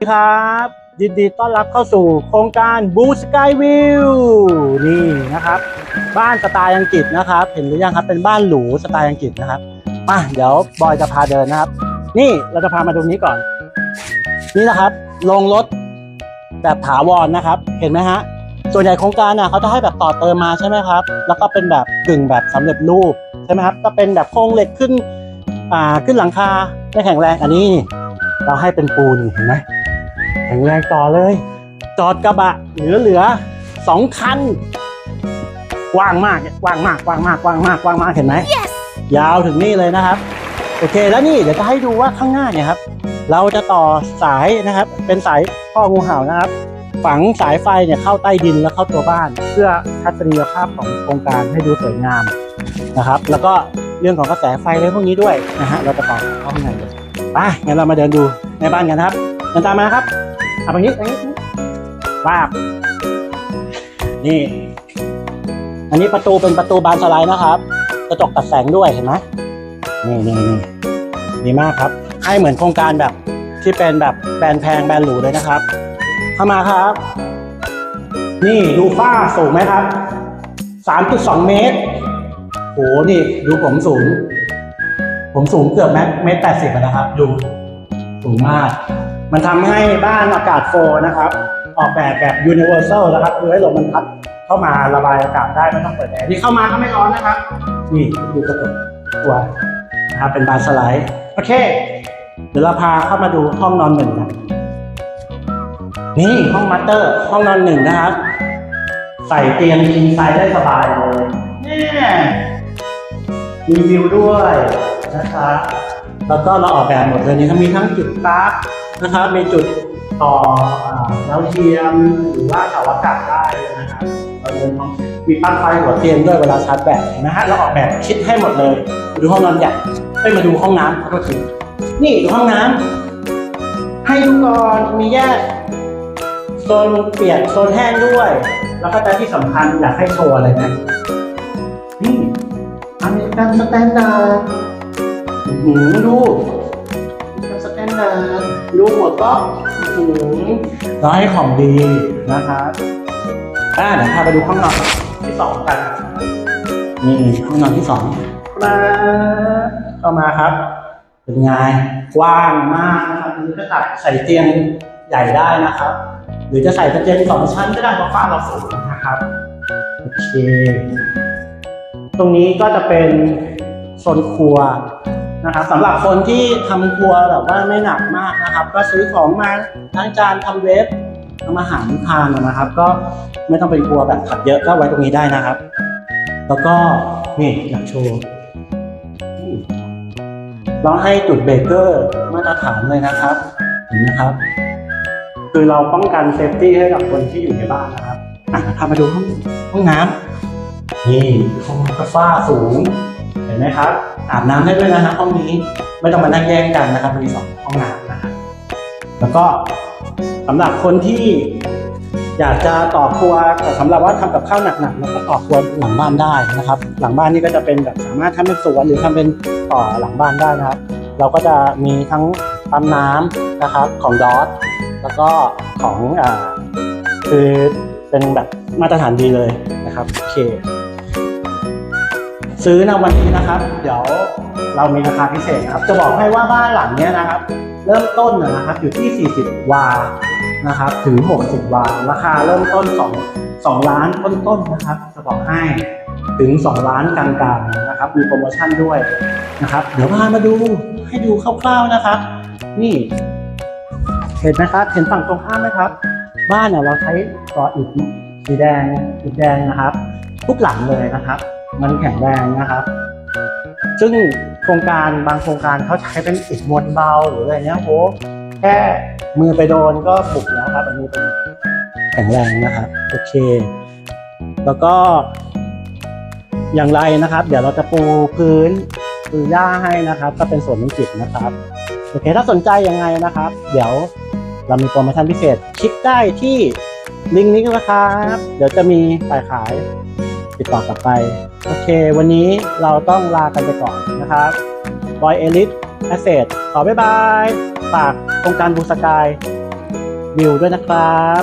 สวัสดีครับ ยินดีต้อนรับเข้าสู่โครงการบูสกายวิวนี่นะครับ บ้านสไตล์อังกฤษนะครับ เห็นหรือยังครับเป็นบ้านหรูสไตล์อังกฤษนะครับมาเดี๋ยวบอยจะพาเดินนะครับ นี่เราจะพามาดูนี้ก่อน นี่นะครับลงรถแบบถาวรนะครับ เห็นไหมฮะส่วนใหญ่โครงการน่ะเขาจะให้แบบต่อเติมมาใช่ไหมครับ แล้วก็เป็นแบบกึ่งแบบสำเร็จรูปใช่ไหมครับ ก็เป็นแบบโครงเหล็กขึ้นอ่าขึ้นหลังคาไม่แข็งแรงอันนี้เราให้เป็นปูนเห็นไหม แข็งแรงต่อเลย จอดกระบะ เหลือเหลือสองคันกว้างมากกว้างมากกว้างมากกว้างมากกว้างมากเห็นไหมยาวถึงนี่เลยนะครับ โอเคแล้วนี่เดี๋ยวจะให้ดูว่าข้างหน้าเนี่ยครับ เราจะต่อสายนะครับ เป็นสายข้องูเห่านะครับ ฝังสายไฟเนี่ยเข้าใต้ดินแล้วเข้าตัวบ้าน เพื่อทัศนียภาพของโครงการให้ดูสวยงามนะครับ แล้วก็เรื่องของกระแสไฟอะไรพวกนี้ด้วยนะฮะเราจะต่อเข้าข้างในเลยไปงั้นเรามาเดินดูในบ้านกันนะครับเดินตามมาครับ เอาไปนี้นี้วาบนี่ อันนี้ประตูเป็นประตูบานสไลด์นะครับ กระจกตัดแสงด้วยเห็นไหมนี่นี่นี่ดีมากครับ ให้เหมือนโครงการแบบที่เป็นแบบแบรนด์แพงแบรนด์หรูเลยนะครับ เข้ามาครับ นี่ดูฝ้าสูงไหมครับ 3.2 เมตรโหนี่ดูผมสูง ผมสูงเกือบแมตรเมตรแปดสิบนะครับ ดู สูงมาก มันทำให้บ้านอากาศโฟร์นะครับ ออกแบบแบบ universal นะครับคือให้ลมมันพัดเข้ามาระบายอากาศได้ไม่ต้องเปิดแอร์นี่เข้ามาก็ไม่ร้อนนะครับ นี่ดูกระจกตัวนะครับเป็นบานสไลด์โอเค เดี๋ยวเราพาเข้ามาดูห้องนอนหนึ่งกันนี่ห้องมาสเตอร์ ห้องนอนหนึ่งนะครับ ใส่เตียงคิงไซส์ได้สบายเลยเนี่ยมีวิวด้วยนะครับแล้วก็เราออกแบบหมดเลยนี่เขามีทั้งจุดปลั๊ก นะครับมีจุดต่ออ่าดาวเทียมหรือว่าเสาอากาศได้นะครับเราเดินห้องมีปลั๊กไฟหัวเตียงด้วยเวลาชาร์จแบตนะฮะเราออกแบบคิดให้หมดเลยดูห้องนอนใหญ่ไปมาดูห้องน้ำขอโทษทีนี่ดูห้องน้ำให้ดูก่อนมีแยกโซนเปียกโซนแห้งด้วย แล้วก็แต่ที่สำคัญอยากให้โชว์อะไรไหมนี่อเมริกันสแตนดาร์ดหือดูอเมริกันสแตนดาร์ ดดูหัวก็อื้อหือเราให้ของดีนะครับอ่าเดี๋ยวพาไปดูห้องนอนที่สองกันนี่ห้องนอนที่สองมาเข้ามาครับ เป็นไงกว้างมากนะครับอันนี้ก็ตัดใส่เตียงใหญ่ได้นะครับ หรือจะใส่กระเจนสองชั้นก็ได้เพราะฝ้าเราสูงนะครับโอเค ตรงนี้ก็จะเป็นโซนครัว นะครับสำหรับคนที่ทำครัวแบบว่าไม่หนักมากนะครับ ก็ซื้อของมาทั้งจานทำเว็บทำอาหารทานนะครับ ก็ไม่ต้องเป็นครัวแบบขัดเยอะก็ไว้ตรงนี้ได้นะครับ แล้วก็นี่อยากโชว์เราให้จุดเบเกอร์มาตรฐานเลยนะครับเห็นไหมครับ คือเราป้องกันเซฟตี้ให้กับคนที่อยู่ในบ้านนะครับอะพามาดูห้องห้องน้ำนี่ห้องกระฟ้าสูง ห็นไหมครับ อาบน้ำได้ด้วยนะครับห้องนี้ไม่ต้องมานั่งแย่งกันนะครับมีสองห้องน้ำนะครับแล้วก็สำหรับคนที่อยากจะต่อครัวแต่สำหรับว่าทำกับข้าวหนักๆแล้วก็ต่อครัวหลังบ้านได้นะครับ หลังบ้านนี่ก็จะเป็นแบบสามารถทำเป็นสวนหรือทำเป็นต่อหลังบ้านได้นะครับ เราก็จะมีทั้งปั๊มน้ำนะครับของดอทแล้วก็ของอ่าคือเป็นแบบมาตรฐานดีเลยนะครับโอเค ซื้อนะวันนี้นะครับ เดี๋ยวเรามีราคาพิเศษนะครับ จะบอกให้ว่าบ้านหลังเนี้ยนะครับ เริ่มต้นนะครับอยู่ที่ 40 วานะครับถึง 60 วา ราคาเริ่มต้น 2 2 ล้านต้นๆนะครับ จะบอกให้ถึง 2 ล้านกลางๆนะครับ มีโปรโมชั่นด้วยนะครับ เดี๋ยวพามาดูให้ดูคร่าวๆนะครับ นี่ เห็นไหมครับ เห็นฝั่งตรงข้ามไหมครับ บ้านเนี่ยเราใช้ก่ออิฐสีแดงอิฐแดงนะครับ ทุกหลังเลยนะครับ มันแข็งแรงนะครับ ซึ่งโครงการบางโครงการเขาใช้เป็นอิฐมวลเบาหรืออะไรเนี้ยโหแค่มือไปโดนก็บุกแล้วครับ อันนี้เป็นแข็งแรงนะครับโอเค แล้วก็อย่างไรนะครับ เดี๋ยวเราจะปูพื้นปูหญ้าให้นะครับ ก็เป็นส่วนนิจิตนะครับโอเคถ้าสนใจยังไงนะครับ เดี๋ยวเรามีโปรโมชั่นพิเศษคลิกได้ที่ลิงก์นี้นะครับ เดี๋ยวจะมีฝ่ายขาย ติดต่อกลับไป โอเค วันนี้เราต้องลากันไปก่อนนะครับบอยเอลิสแอสเซทขอบ๊ายบาย ฝากโครงการบูสกายวิวด้วยนะครับ